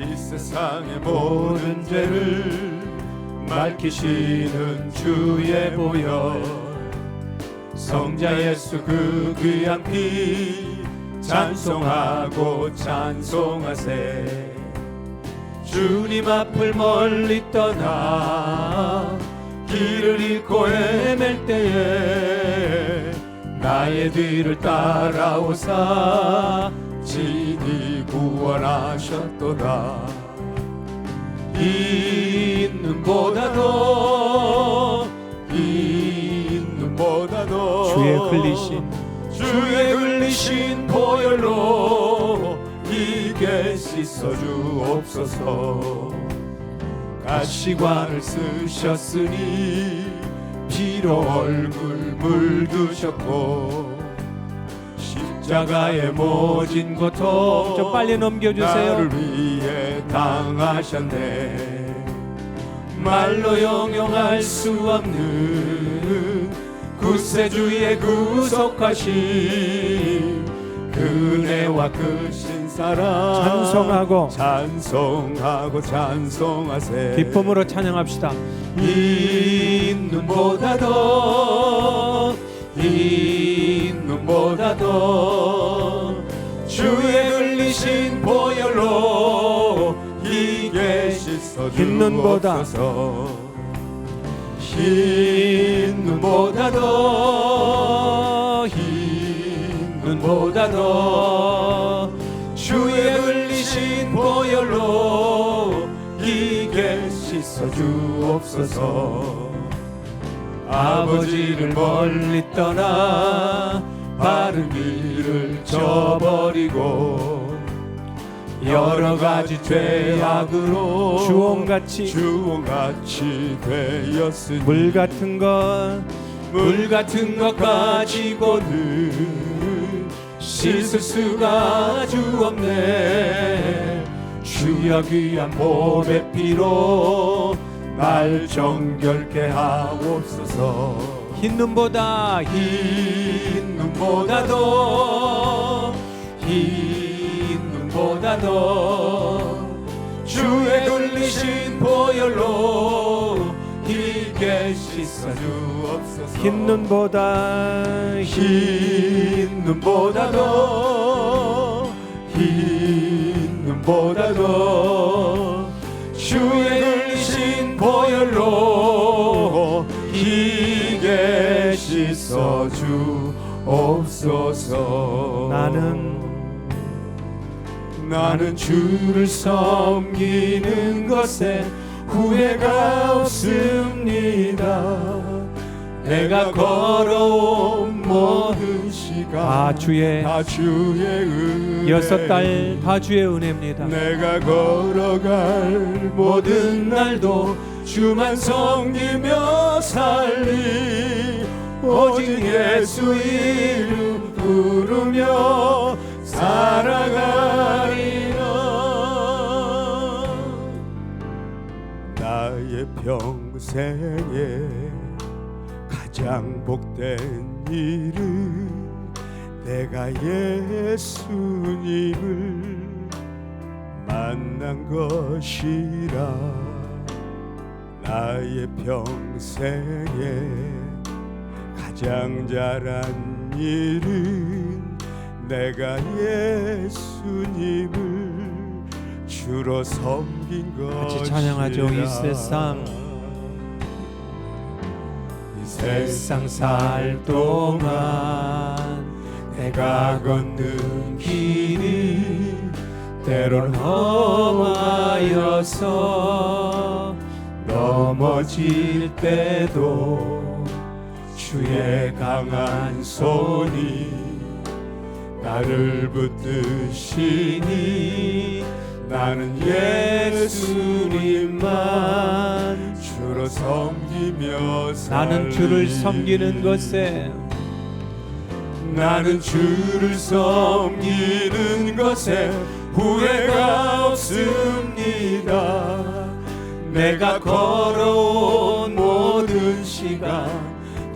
이 세상의 모든 죄를 밝히시는 주의 보혈. 성자 예수 그 귀한 피 찬송하고 찬송하세. 주님 앞을 멀리 떠나 길을 잃고 헤맬 때에 나의 뒤를 따라오사 진이 구원하셨도다. 이 눈보다도 주의 흘리신 주의 흘리신 보혈로 이게 씻어 주옵소서. 가시관을 쓰셨으니 피로 얼굴 물드셨고 십자가의 모진 고통 좀 빨리 넘겨주세요. 나를 위해 당하셨네 말로 영용할 수 없는 구세주의 구속하심 그네와 그 신사랑 찬송하고 찬송하고 찬송하세 기쁨으로 찬양합시다. 이 눈보다도 이눈 보다도 주의 흘리신 보혈로 이게 씻어 흰 눈보다. 흰 눈보다도 흰 눈보다도 주의 흘리신 보혈로 이게 씻어 주옵소서 아버지를 멀리 떠나 바른 길을 저버리고 여러 가지 죄악으로 주홍같이 주홍같이 되었으니 물 같은 것 물 같은 것 가지고는 씻을 수가 주 없네. 주여 귀한 몸의 피로 날 정결케 하옵소서 흰 눈보다 흰 눈보다도 흰 눈보다도 주의 돌리신 보혈로 이게 씻어 주옵소서. 흰 눈보다 흰 눈보다도 흰 눈보다도 주의 흘리신 보혈로 희 게 씻어 주옵소서 나는 나는 주를 섬기는 것에 후회가 없습니다. 내가 걸어온 모든 시간 다 주의 다 주의 은혜 여섯 달 다 주의 은혜입니다. 내가 걸어갈 모든 날도 주만 섬기며 살리 오직 예수 이름 부르며 살아가리라. 나의 평생에 가장 복된 일은 내가 예수님을 만난 것이라. 나의 평생에 가장 잘한 일은 내가 예수님을 주로 섬긴 것이라 같이 찬양하죠. 이 세상 이 세상 살 동안 내가 걷는 길이 때론 험하여서 넘어질 때도 주의 강한 손이 나를 붙드시니 나는 예수님만 주로 섬기며 나는 주를 살리. 섬기는 것에 나는 주를 섬기는 것에 후회가 없습니다. 내가 걸어온 모든 시간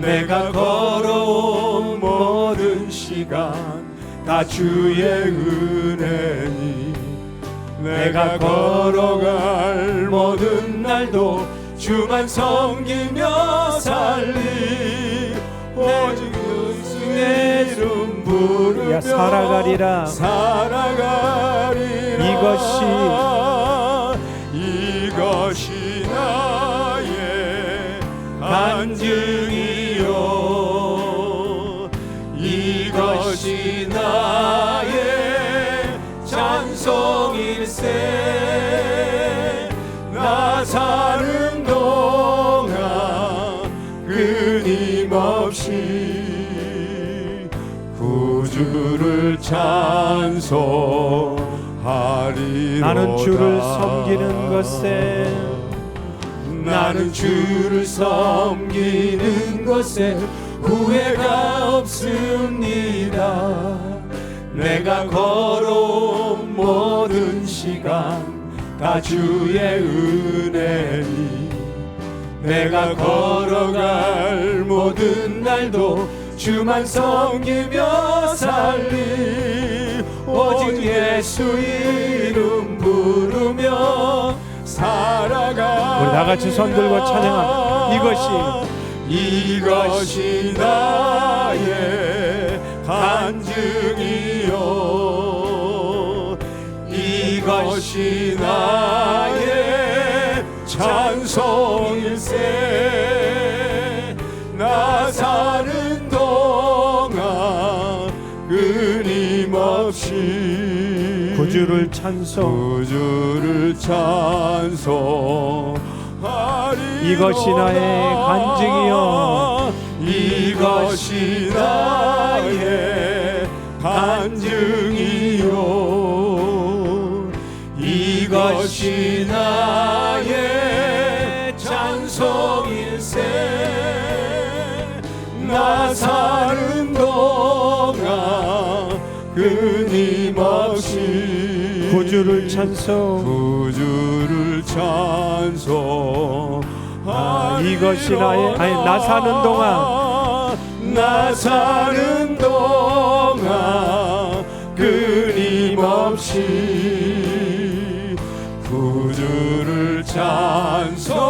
내가 걸어온 모든 시간 다 주의 은혜니. 내가 걸어갈 모든 날도 주만 섬기며 살리. 오직 예수의 이름 부르며 야, 살아가리라. 살아가리라. 이것이 이것이 나의 간증이 찬송일세 나 사는 동안 끊임없이 구주를 찬송하리로다. 나는 주를 섬기는 것에 나는 주를 섬기는 것에 후회가 없습니다. 내가 걸어온 시간 다 주의 은혜니. 내가 걸어갈 모든 날도 주만 섬기며 살리. 오직 예수 이름 부르며 살아가 우리 다 같이 손 들고 찬양합니다. 이것이 이것이 나의 간증이요 이것이 나의 찬송일세. 나 사는 동안 끊임없이 구주를 찬송. 구주를 찬송하리 이것이 나의 간증이요. 이것이 나의 간증이요 이것이 나의 찬송일세. 나 사는 동안 끊임없이 구주를 찬송. 구주를 찬송 아, 이것이 나의- 아니, 나 사는 동안. 나 사는 동안 끊임없이 구 주를 찬송